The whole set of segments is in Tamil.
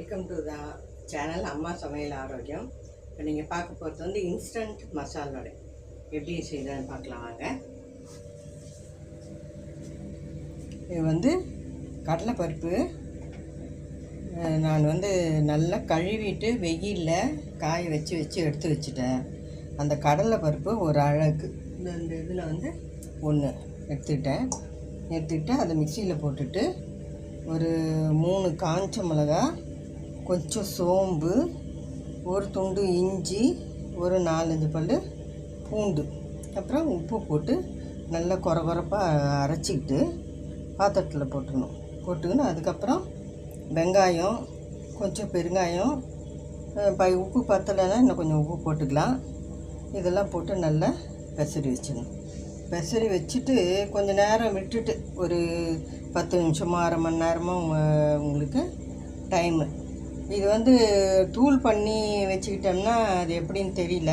வெல்கம் டு த சேனல் அம்மா சமையல் ஆரோக்கியம். இப்போ நீங்கள் பார்க்க போகிறது வந்து இன்ஸ்டன்ட் மசால் வடை. எப்படி செய்யறதுன்னு பார்க்கலாம் வாங்க. இது வந்து கடலைப்பருப்பு. நான் வந்து நல்லா கழுவிட்டு வெயிலில் காய வச்சு வச்சு எடுத்து வச்சுட்டேன். அந்த கடலைப்பருப்பு ஒரு அழகு. இந்த இந்த இதில் வந்து ஒன்று எடுத்துக்கிட்டேன். எடுத்துக்கிட்டு அதை மிக்சியில் போட்டுட்டு ஒரு மூணு காஞ்ச மிளகா கொஞ்சம் சோம்பு ஒரு துண்டு இஞ்சி ஒரு நாலஞ்சு பல் பூண்டு. அப்புறம் உப்பு போட்டு நல்லா குறை குறைப்பாக அரைச்சிக்கிட்டு பாத்திரத்தில் போட்டுக்கணும் போட்டுக்கணும் அதுக்கப்புறம் வெங்காயம் கொஞ்சம் பெருங்காயம் அஹ் ப உப்பு பத்தலைன்னா இன்னும் கொஞ்சம் உப்பு போட்டுக்கலாம். இதெல்லாம் போட்டு நல்லா பெசரி வச்சிடணும். பெசரி வச்சுட்டு கொஞ்சம் நேரம் விட்டுட்டு ஒரு பத்து நிமிஷமோ அரை மணி நேரமோ உங்களுக்கு டைமு. இது வந்து தூள் பண்ணி வச்சுக்கிட்டோம்னா அது எப்படின்னு தெரியல.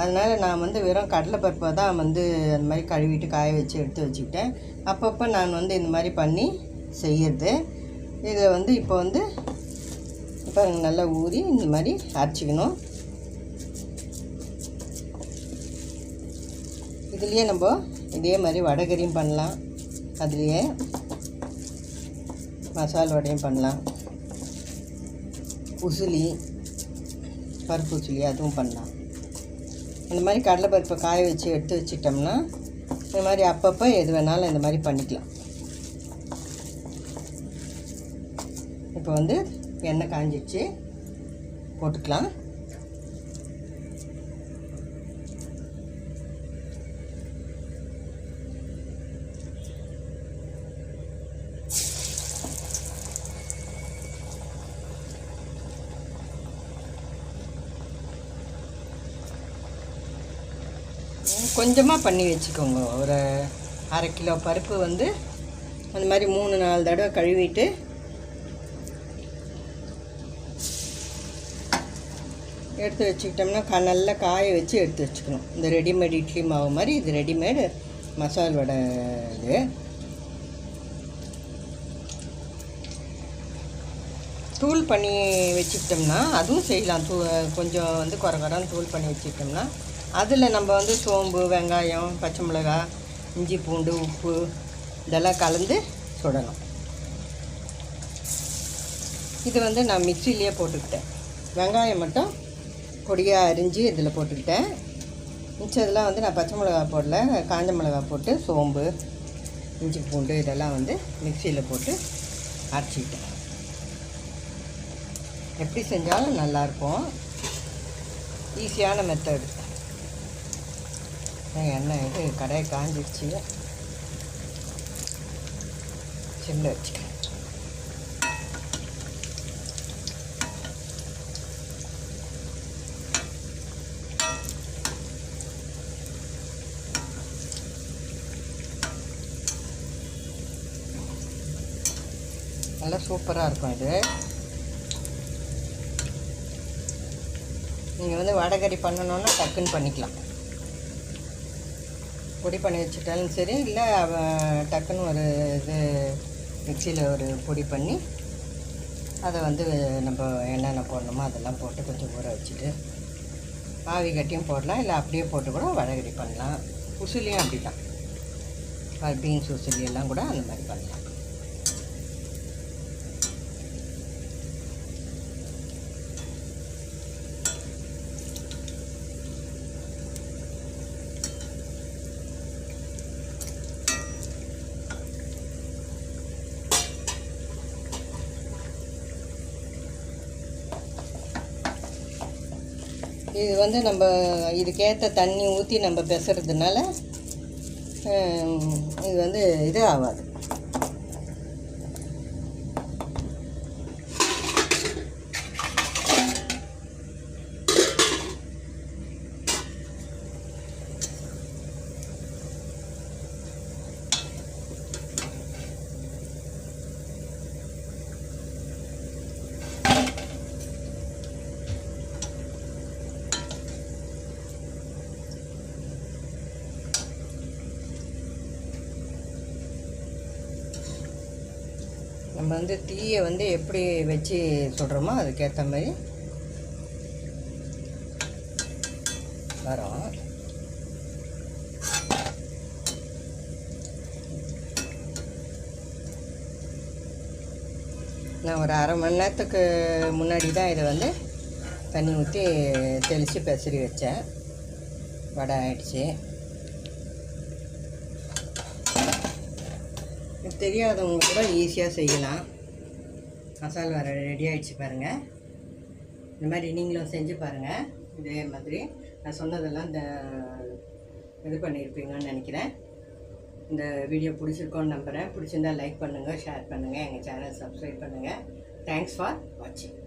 அதனால் நான் வந்து வெறும் கடலைப்பருப்பை தான் வந்து அந்த மாதிரி கழுவிட்டு காய வச்சு எடுத்து வச்சுக்கிட்டேன். அப்பப்போ நான் வந்து இந்த மாதிரி பண்ணி செய்யறது. இதை வந்து இப்போ வந்து இப்போ நல்லா ஊறி இந்த மாதிரி அரைச்சிக்கணும். இதுலேயே நம்ம இதே மாதிரி வடகரியும் பண்ணலாம். அதுலேயே மசால் வடையும் பண்ணலாம். உசிலி பருப்பு உசிலி அதுவும் பண்ணலாம். இந்த மாதிரி கடலைப்பருப்பை காய வச்சு எடுத்து வச்சிட்டோம்னா இந்த மாதிரி அப்பப்போ எது வேணாலும் இந்த மாதிரி பண்ணிக்கலாம். இப்போ வந்து எண்ணெய் காஞ்சிச்சு போட்டுக்கலாம். கொஞ்சமாக பண்ணி வச்சுக்கோங்க. ஒரு அரை கிலோ பருப்பு வந்து அந்த மாதிரி மூணு நாலு தடவை கழுவிட்டு எடுத்து வச்சுக்கிட்டோம்னா க நல்லா காய வச்சு எடுத்து வச்சுக்கணும். இந்த ரெடிமேட் இட்லி மாவு மாதிரி இது ரெடிமேடு மசால் வடை இது. தூள் பண்ணி வச்சுக்கிட்டோம்னா அதுவும் செய்யலாம். தூ கொஞ்சம் வந்து குறை குறைன்னு தூள் பண்ணி வச்சுக்கிட்டோம்னா அதில் நம்ம வந்து சோம்பு வெங்காயம் பச்சை மிளகாய் இஞ்சி பூண்டு உப்பு இதெல்லாம் கலந்து சுடணும் இது வந்து நான் மிக்சிலேயே போட்டுக்கிட்டேன். வெங்காயம் மட்டும் பொடியாக அரிஞ்சு இதில் போட்டுக்கிட்டேன். மிச்சதெல்லாம் வந்து நான் பச்சை மிளகா போடல காஞ்ச மிளகா போட்டு சோம்பு இஞ்சி பூண்டு இதெல்லாம் வந்து மிக்சியில் போட்டு அரைச்சிக்கிட்டேன். எப்படி செஞ்சாலும் நல்லாயிருக்கும் ஈஸியான மெத்தடு எண்ணெய் இது? கடையை காஞ்சிடுச்சு சின்ன வச்சுக்கேன் நல்லா சூப்பராக இருக்கும் இது. நீங்கள் வந்து வடகறி பண்ணணுன்னா டக்குன்னு பண்ணிக்கலாம். பொடி பண்ணி வச்சுட்டாலும் சரி இல்லை அவ- டக்குன்னு ஒரு இது மிக்சியில் ஒரு பொடி பண்ணி அதை வந்து நம்ம என்னென்ன போடணுமோ அதெல்லாம் போட்டு கொஞ்சம் ஊற வச்சுட்டு ஆவி கட்டியும் போடலாம் இல்லை அப்படியே போட்டு கூட வடகடி பண்ணலாம். உசுலியும் அப்படி தான் பீன்ஸ் உசுலியெல்லாம் கூட அந்த மாதிரி பண்ணலாம். இது வந்து நம்ம இதுக்கேற்ற தண்ணி ஊற்றி நம்ம பெசுறதுனால இது வந்து இது ஆகாது நம்ம வந்து தீயை வந்து எப்படி வச்சு சொல்கிறோமோ அதுக்கேற்ற மாதிரி. வரும். நான் ஒரு அரை மணி நேரத்துக்கு முன்னாடி தான் இதை வந்து தண்ணி ஊற்றி தெளித்து பெசரி வச்சேன். வடை ஆயிடுச்சு. தெரியாதவங்க கூட ஈஸியாக செய்யலாம். மசால் வர ரெடி ஆகிடுச்சு பாருங்கள் இந்த மாதிரி நீங்களும் செஞ்சு பாருங்கள் இதே மாதிரி நான் சொன்னதெல்லாம் இந்த இது பண்ணியிருப்பீங்கன்னு நினைக்கிறேன். இந்த வீடியோ பிடிச்சிருக்கோன்னு நம்புகிறேன் பிடிச்சிருந்தா லைக் பண்ணுங்கள் ஷேர் பண்ணுங்கள் எங்கள் சேனல் சப்ஸ்கிரைப் பண்ணுங்கள் தேங்க்ஸ் ஃபார் வாட்சிங்